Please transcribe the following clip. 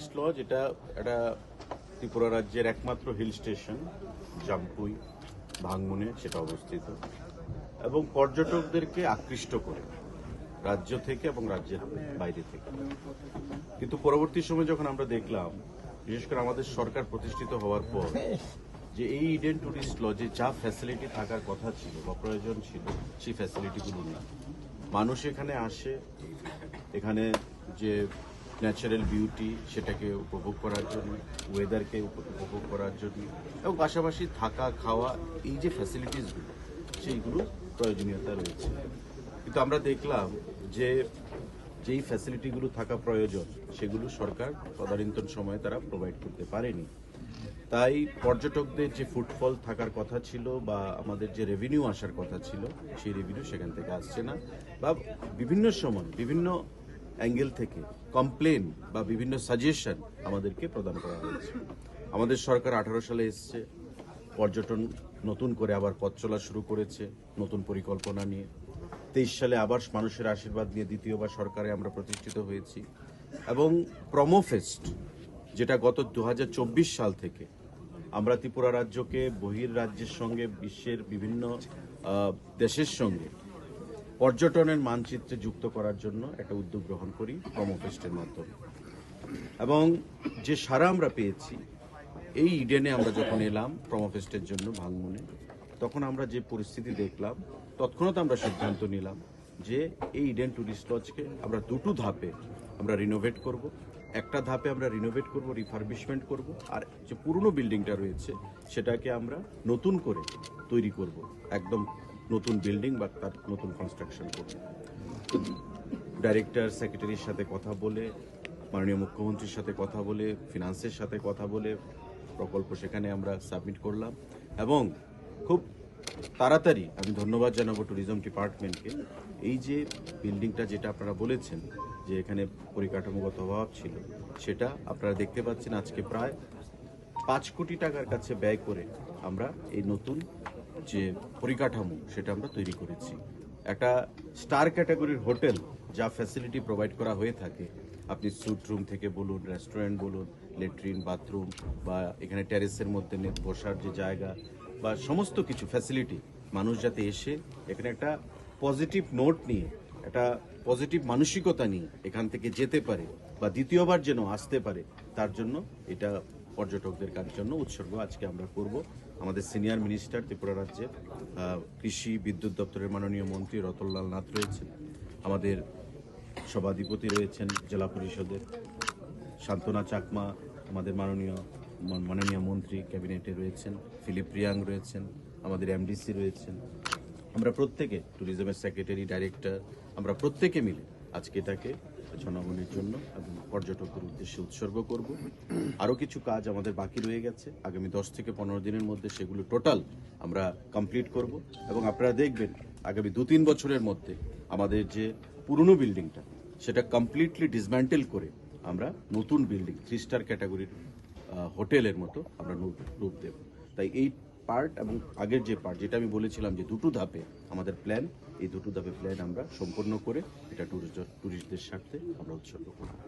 Tourist lodge এটা এটা ত্রিপুরা রাজ্যের একমাত্র হিল স্টেশন জামপুই ভাঙ্গমনে সেটা অবস্থিত। এবং পর্যটকদেরকে আকৃষ্ট করে রাজ্য থেকে এবং রাজ্যের বাইরে থেকে। কিন্তু পরবর্তী সময় যখন আমরা দেখলাম, বিশেষ করে আমাদের সরকার প্রতিষ্ঠিত হওয়ার পর, যে এই ইডেন টুরিস্ট লজে যা ফ্যাসিলিটি থাকার কথা ছিল বা প্রয়োজন ছিল, সেই ফ্যাসিলিটিগুলো নেই। মানুষ এখানে আসে, এখানে যে ন্যাচারাল বিউটি সেটাকে উপভোগ করার জন্য ওয়েদারকে উপভোগ করার জন্য এবং পাশাপাশি থাকা, খাওয়া, এই যে ফ্যাসিলিটিসগুলো সেইগুলো প্রয়োজনীয়তা রয়েছে। কিন্তু আমরা দেখলাম যে যেই ফ্যাসিলিটিগুলো থাকা প্রয়োজন, সেগুলো সরকার তদানীন্তন সময়ে তারা প্রোভাইড করতে পারেনি। তাই পর্যটকদের যে ফুটফল থাকার কথা ছিল বা আমাদের যে রেভিনিউ আসার কথা ছিল, সেই রেভিনিউ সেখান থেকে আসছে না বা বিভিন্ন সময়, বিভিন্ন অ্যাঙ্গেল থেকে কমপ্লেন বা বিভিন্ন সাজেশন আমাদেরকে প্রদান করা হয়েছে। আমাদের সরকার আঠারো সালে এসছে, পর্যটন নতুন করে আবার পথ চলা শুরু করেছে, নতুন পরিকল্পনা নিয়ে। তেইশ সালে আবার মানুষের আশীর্বাদ নিয়ে দ্বিতীয়বার সরকারে আমরা প্রতিষ্ঠিত হয়েছি। এবং প্রমোফেস্ট, যেটা গত দু হাজার চব্বিশ সাল থেকে আমরা ত্রিপুরা রাজ্যকে বহির রাজ্যের সঙ্গে বিশ্বের বিভিন্ন দেশের সঙ্গে পর্যটনের মানচিত্রে যুক্ত করার জন্য একটা উদ্যোগ গ্রহণ করি প্রমোফেস্টের মাধ্যমে। এবং যে সারা আমরা পেয়েছি, এই ইডেনে আমরা যখন এলাম প্রমোফেস্টের জন্য ভাঙমনে, তখন আমরা যে পরিস্থিতি দেখলাম, তৎক্ষণাৎ আমরা সিদ্ধান্ত নিলাম যে এই ইডেন টুরিস্ট লজকে আমরা দুটো ধাপে আমরা রিনোভেট করব। একটা ধাপে আমরা রিনোভেট করব রিফারবিশমেন্ট করব, আর যে পুরনো বিল্ডিংটা রয়েছে, সেটাকে আমরা নতুন করে তৈরি করব, একদম নতুন বিল্ডিং বা তার নতুন কনস্ট্রাকশন করব। ডাইরেক্টর সেক্রেটারির সাথে কথা বলে, মাননীয় মুখ্যমন্ত্রীর সাথে কথা বলে ফিনান্সের সাথে কথা বলে, প্রকল্প সেখানে আমরা সাবমিট করলাম এবং খুব তাড়াতাড়ি আমি ধন্যবাদ জানাব ট্যুরিজম ডিপার্টমেন্টকে এই যে বিল্ডিংটা যেটা আপনারা বলেছেন যে এখানে পরিকাঠামোগত অভাব ছিল, সেটা আপনারা দেখতে পাচ্ছেন আজকে প্রায় পাঁচ কোটি টাকার কাছে ব্যয় করে আমরা এই নতুন যে পরিকাঠামো সেটা আমরা তৈরি করেছি। একটা স্টার ক্যাটাগরির হোটেল যা ফ্যাসিলিটি প্রোভাইড করা হয়ে থাকে, আপনি স্যুট রুম থেকে বলুন রেস্টুরেন্ট বলুন লেট্রিন বাথরুম বা এখানে টেরেসের মধ্যে বসার যে জায়গা বা সমস্ত কিছু ফ্যাসিলিটি মানুষ যাতে এসে এখানে একটা পজিটিভ নোট নিয়ে, একটা পজিটিভ মানসিকতা নিয়ে এখান থেকে যেতে পারে বা দ্বিতীয়বার যেন আসতে পারে, তার জন্য এটা পর্যটকদের কার জন্য উৎসর্গ আজকে আমরা করব। আমাদের সিনিয়র মিনিস্টার ত্রিপুরা রাজ্যের কৃষি বিদ্যুৎ দপ্তরের মাননীয় মন্ত্রী রতনলাল নাথ রয়েছেন। আমাদের সভাধিপতি রয়েছেন জেলা পরিষদের শান্তনা চাকমা, আমাদের মাননীয় মাননীয় মন্ত্রী ক্যাবিনেটে রয়েছেন, ফিলিপ রিয়াং রয়েছেন, আমাদের এমডিসি রয়েছেন। আমরা প্রত্যেকে, ট্যুরিজমের সেক্রেটারি, ডাইরেক্টর, আমরা প্রত্যেকে মিলে আজকে এটাকে জনগণের জন্য এবং পর্যটকদের উদ্দেশ্যে উৎসর্গ করব। আরও কিছু কাজ আমাদের বাকি রয়ে গেছে। আগামী দশ থেকে পনেরো দিনের মধ্যে সেগুলো টোটাল আমরা কমপ্লিট করব এবং আপনারা দেখবেন আগামী দু তিন বছরের মধ্যে আমাদের যে পুরনো বিল্ডিংটা, সেটা কমপ্লিটলি ডিসম্যান্টেল করে আমরা নতুন বিল্ডিং থ্রি স্টার ক্যাটাগরির হোটেলের মতো আমরা রূপ দেব। তাই এই পার্ট এবং আগের যে পার্ট যেটা আমি বলেছিলাম যে দুটো ধাপে আমাদের প্ল্যান এই দুটো ধাপে প্ল্যান আমরা সম্পন্ন করে এটা টুরিস্ট টুরিস্টদের স্বার্থে আমরা উৎসর্গ করব।